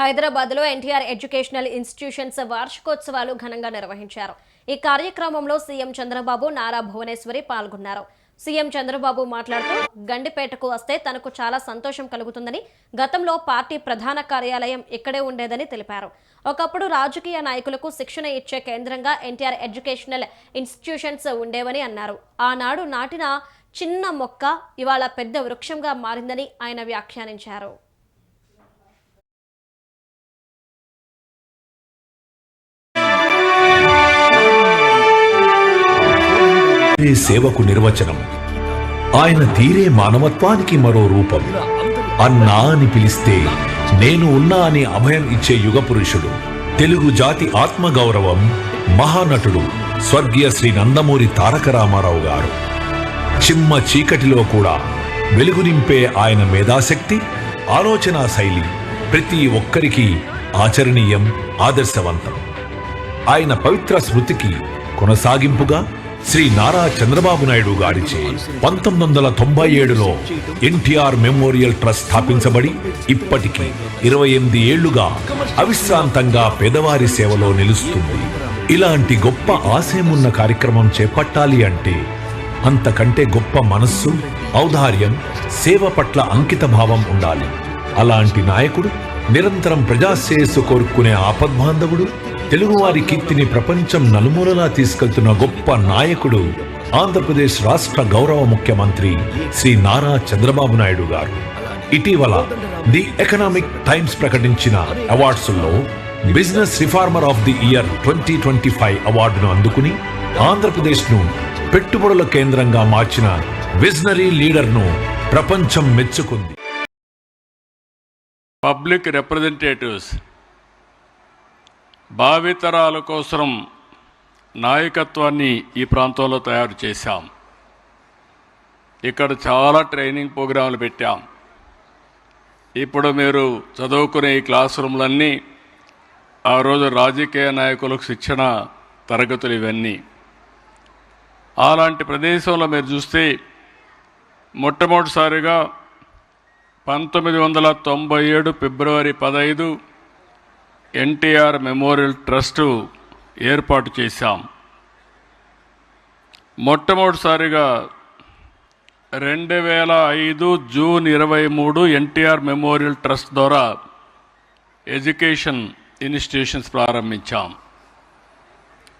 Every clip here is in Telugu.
హైదరాబాద్లో ఎన్టీఆర్ ఎడ్యుకేషనల్ ఇన్స్టిట్యూషన్స్ వార్షికోత్సవాలు ఘనంగా నిర్వహించారు. ఈ కార్యక్రమంలో సీఎం చంద్రబాబు నారా భువనేశ్వరి పాల్గొన్నారు. సీఎం చంద్రబాబు మాట్లాడుతూ గండిపేటకు వస్తే తనకు చాలా సంతోషం కలుగుతుందని గతంలో పార్టీ ప్రధాన కార్యాలయం ఇక్కడే ఉండేదని తెలిపారు. ఒకప్పుడు రాజకీయ నాయకులకు శిక్షణ ఇచ్చే కేంద్రంగా ఎన్టీఆర్ ఎడ్యుకేషనల్ ఇన్స్టిట్యూషన్స్ ఉండేవని అన్నారు. ఆనాడు నాటిన చిన్న మొక్క ఇవాళ పెద్ద వృక్షంగా మారిందని ఆయన వ్యాఖ్యానించారు. తీరే సేవకు నిర్వచనం. ఆయన తీరే మానవత్వానికి మరో రూపం. అన్నా అని పిలిస్తే నేను ఉన్నా అని అభయం ఇచ్చే యుగ పురుషుడు తెలుగు జాతి ఆత్మగౌరవం మహానటుడు స్వర్గీయ శ్రీ నందమూరి తారక రామారావు గారు. చిమ్మ చీకటిలో కూడా వెలుగు నింపే ఆయన మేధాశక్తి ఆలోచనా శైలి ప్రతి ఒక్కరికి ఆచరణీయం ఆదర్శవంతం. ఆయన పవిత్ర స్మృతికి కొనసాగింపుగా శ్రీ నారా చంద్రబాబు నాయుడు గారిచే పంతొమ్మిది వందల తొంభై ఏడులో ఎన్టీఆర్ మెమోరియల్ ట్రస్ట్ స్థాపించబడి ఇప్పటికి ఇరవై ఎనిమిది ఏళ్ళుగా అవిశ్రాంతంగా పేదవారి సేవలో నిలుస్తుంది. ఇలాంటి గొప్ప ఆశయమున్న కార్యక్రమం చేపట్టాలి అంటే అంతకంటే గొప్ప మనస్సు ఔదార్యం సేవ పట్ల అంకిత భావం ఉండాలి. అలాంటి నాయకుడు నిరంతరం ప్రజాశ్రేయస్సు కోరుకునే ఆపద్బాంధవుడు తెలుగువారి కీర్తిని ప్రపంచం నలుమూలలా తీసుకెళ్తున్న గొప్ప నాయకుడు ఆంధ్రప్రదేశ్ రాష్ట్ర గౌరవ ముఖ్యమంత్రి శ్రీ నారా చంద్రబాబు నాయుడు గారు. ఇటీవల ది ఎకనామిక్ టైమ్స్ ప్రకటించిన అవార్డ్స్లో business reformer of the year twenty twenty five అవార్డును అందుకుని ఆంధ్రప్రదేశ్ను పెట్టుబడుల కేంద్రంగా మార్చిన విజనరీ లీడర్ను ప్రపంచం మెచ్చుకుంది. పబ్లిక్ రిప్రజెంటేటివ్స్ భావితరాల కోసం నాయకత్వాన్ని ఈ ప్రాంతంలో తయారు చేశాం. ఇక్కడ చాలా ట్రైనింగ్ ప్రోగ్రాంలు పెట్టాం. ఇప్పుడు మీరు చదువుకునే ఈ క్లాస్ రూమ్లన్నీ ఆ రోజు రాజకీయ నాయకులకు శిక్షణ తరగతులు ఇవన్నీ. అలాంటి ప్రదేశంలో మీరు చూస్తే మొట్టమొదటిసారిగా పంతొమ్మిది వందల తొంభై ఏడు ఫిబ్రవరి పదహైదు ఎన్టీఆర్ మెమోరియల్ ట్రస్టు ఏర్పాటు చేశాం. మొట్టమొదటిసారిగా రెండు వేల ఐదు జూన్ ఇరవై మూడు ఎన్టీఆర్ మెమోరియల్ ట్రస్ట్ ద్వారా ఎడ్యుకేషన్ ఇన్స్టిట్యూషన్స్ ప్రారంభించాం.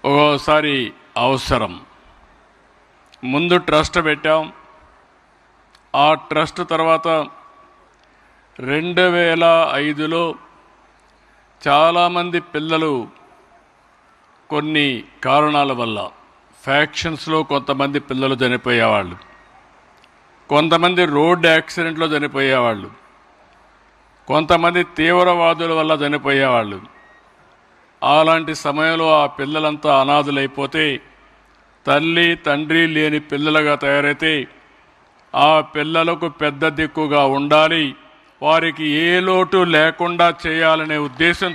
ఒక్కోసారి అవసరం. ముందు ట్రస్ట్ పెట్టాం. ఆ ట్రస్ట్ తర్వాత రెండు వేల ఐదులో చాలామంది పిల్లలు కొన్ని కారణాల వల్ల ఫ్యాక్షన్స్లో కొంతమంది పిల్లలు చనిపోయేవాళ్ళు కొంతమంది రోడ్ యాక్సిడెంట్లో చనిపోయేవాళ్ళు కొంతమంది తీవ్రవాదుల వల్ల చనిపోయేవాళ్ళు. అలాంటి సమయంలో ఆ పిల్లలంతా అనాథులైపోతే తల్లి తండ్రి లేని పిల్లలుగా తయారైతే ఆ పిల్లలకు పెద్ద దిక్కుగా ఉండాలి వారికి ఏ లోటు లేకుండా చేయాలనే ఉద్దేశం